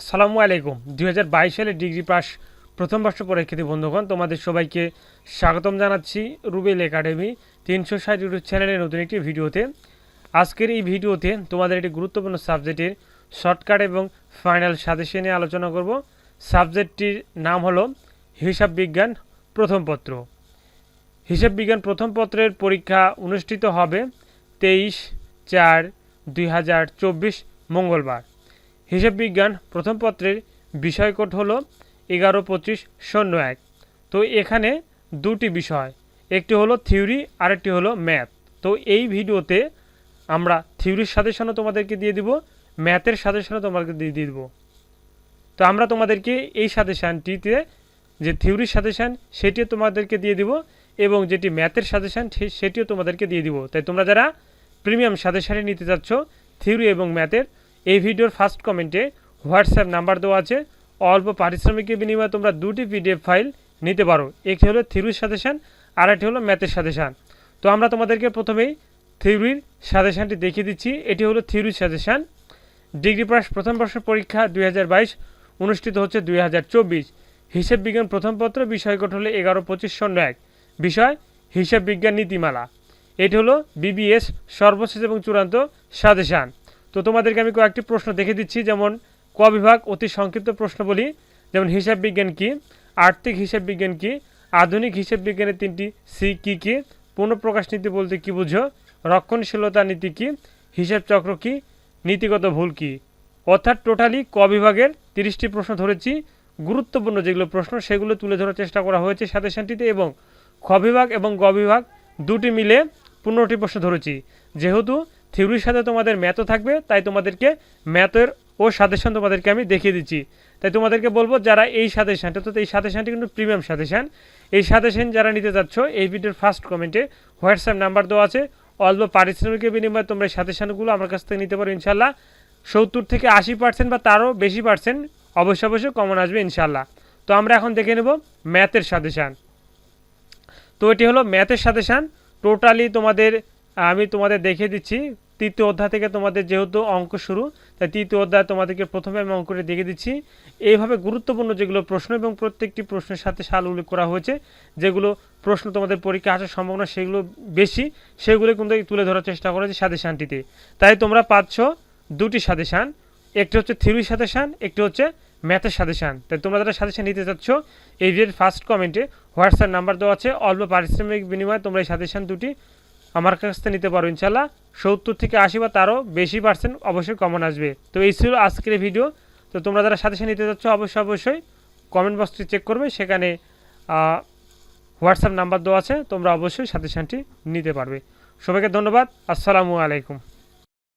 আসসালামু আলাইকুম। দুই সালে ডিগ্রি পাস প্রথম বর্ষ পরীক্ষার্থী বন্ধুগণ, তোমাদের সবাইকে স্বাগতম জানাচ্ছি রুবেল একাডেমি তিনশো ষাট ইউটিউব চ্যানেলের নতুন একটি ভিডিওতে। আজকের এই ভিডিওতে তোমাদের একটি গুরুত্বপূর্ণ সাবজেক্টের শর্টকাট এবং ফাইনাল সাজেশন নিয়ে আলোচনা করব। সাবজেক্টটির নাম হলো হিসাব বিজ্ঞান প্রথম পত্র। হিসাব বিজ্ঞান প্রথম পত্রের পরীক্ষা অনুষ্ঠিত হবে তেইশ চার দুই মঙ্গলবার। হিসাব বিজ্ঞান প্রথম পত্রের বিষয় কোড হলো এগারো পঁচিশ শূন্য এক। তো এখানে দুটি বিষয়, একটি হলো থিওরি, আরেকটি হলো ম্যাথ। তো এই ভিডিওতে আমরা থিওরির সাজেশনও তোমাদেরকে দিয়ে দিব, ম্যাথের সাজেশনও তোমাদেরকে দিয়ে দিব। তো আমরা তোমাদেরকে এই সাজেশানটিতে যে থিওরির সাজেশান, সেটিও তোমাদেরকে দিয়ে দিব এবং যেটি ম্যাথের সাজেশান সেটিও তোমাদেরকে দিয়ে দিব। তাই তোমরা যারা প্রিমিয়াম সাজেশানে নিতে চাচ্ছ, থিওরি এবং ম্যাথের এই ভিডিওর ফার্স্ট কমেন্টে হোয়াটসঅ্যাপ নাম্বার দেওয়া আছে। অল্প পারিশ্রমিকের বিনিময়ে তোমরা দুটি পিডিএফ ফাইল নিতে পারো। একটি হলো থিওরির সাজেশান আর একটি হলো ম্যাথের সাজেশান তো আমরা তোমাদেরকে প্রথমেই থিওরির সাজেশানটি দেখিয়ে দিচ্ছি। এটি হলো থিওরির সাজেশান ডিগ্রি পাস প্রথম বর্ষ পরীক্ষা দুই হাজার বাইশ, অনুষ্ঠিত হচ্ছে দুই হিসেব বিজ্ঞান প্রথম পত্র, বিষয় কোড হলো এগারো, পঁচিশ, শূন্য, এক। বিষয়, হিসাব বিজ্ঞান নীতিমালা। এটি হলো বিবিএস সর্বশেষ এবং চূড়ান্ত সাজেশান তো তোমাদেরকে আমি কয়েকটি প্রশ্ন দেখে দিচ্ছি, যেমন ক বিভাগ অতি সংক্ষিপ্ত প্রশ্ন বলি, যেমন হিসাব বিজ্ঞান কি, আর্থিক হিসাব বিজ্ঞান কি, আধুনিক হিসাব বিজ্ঞানের তিনটি সি কি কি পুনঃপ্রকাশ নীতি বলতে কি বুঝো, রক্ষণশীলতা নীতি কি, হিসাব চক্র কি, নীতিগত ভুল কি। অর্থাৎ টোটালি ক বিভাগের তিরিশটি প্রশ্ন ধরেছি, গুরুত্বপূর্ণ যেগুলো প্রশ্ন সেগুলো তুলে ধরার চেষ্টা করা হয়েছে সাজেশনটিতে এবং খ বিভাগ এবং গ বিভাগ দুটি মিলে পনেরোটি প্রশ্ন ধরেছি। যেহেতু থিওরির সাথে তোমাদের ম্যাথও থাকবে, তাই তোমাদেরকে ম্যাথের ও সাজেশন তোমাদেরকে আমি দেখিয়ে দিচ্ছি। তাই তোমাদেরকে বলব, যারা এই সাজেশনটা তো এই সাজেশনটি কিন্তু প্রিমিয়াম সাজেশন, এই সাজেশন যারা নিতে চাচ্ছ এই ভিডিওর ফার্স্ট কমেন্টে হোয়াটসঅ্যাপ নাম্বার দেওয়া আছে অল্প পারিশ্রমিকের বিনিময়ে তোমরা এই সাজেশনগুলো আমার কাছ থেকে নিতে পারো ইনশাল্লাহ সত্তর থেকে আশি পার্সেন্ট বা তারও বেশি পার্সেন্ট অবশ্য অবশ্যই কমন আসবে ইনশাল্লাহ তো আমরা এখন দেখে নেব ম্যাথের সাজেশান। তো এটি হলো ম্যাথের সাজেশান। টোটালি তোমাদের আমি তোমাদের দেখিয়ে দিচ্ছি, তৃতীয় অধ্যায় থেকে তোমাদের যেহেতু অঙ্ক শুরু, তাই তৃতীয় অধ্যায় তোমাদেরকে প্রথমে আমি অঙ্কটি দেখিয়ে দিচ্ছি। এইভাবে গুরুত্বপূর্ণ যেগুলো প্রশ্ন এবং প্রত্যেকটি প্রশ্নের সাথে সাল উল্লেখ করা হয়েছে, যেগুলো প্রশ্ন তোমাদের পরীক্ষা আসার সম্ভাবনা সেগুলো বেশি, সেগুলো কিন্তু তুলে ধরার চেষ্টা করেছে সাজেশানটিতে। তাই তোমরা পাচ্ছ দুটি সাজেশান, একটি হচ্ছে থিওরি সাজেশান, একটি হচ্ছে ম্যাথের সাজেশান। তাই তোমরা যারা সাজেশান নিতে চাচ্ছ, এই ভিডিওর ফার্স্ট কমেন্টে হোয়াটসঅ্যাপ নাম্বার দেওয়া আছে, অল্প পারিশ্রমিক বিনিময়ে তোমরা এই সাজেশান দুটি আমার কাছ থেকে নিতে পারো ইনশাল্লাহ সত্তর থেকে আশি বা তারও বেশি পার্সেন্ট অবশ্যই কমন আসবে। তো এই ছিল আজকের ভিডিও তো তোমরা যারা সাথে সাথে নিতে চাচ্ছ অবশ্যই অবশ্যই কমেন্ট বক্সটি চেক করবে। সেখানে হোয়াটসঅ্যাপ নাম্বার দেওয়া আছে। তোমরা অবশ্যই সাথে সাথে নিতে পারবে। সবাইকে ধন্যবাদ। আসসালামু আলাইকুম।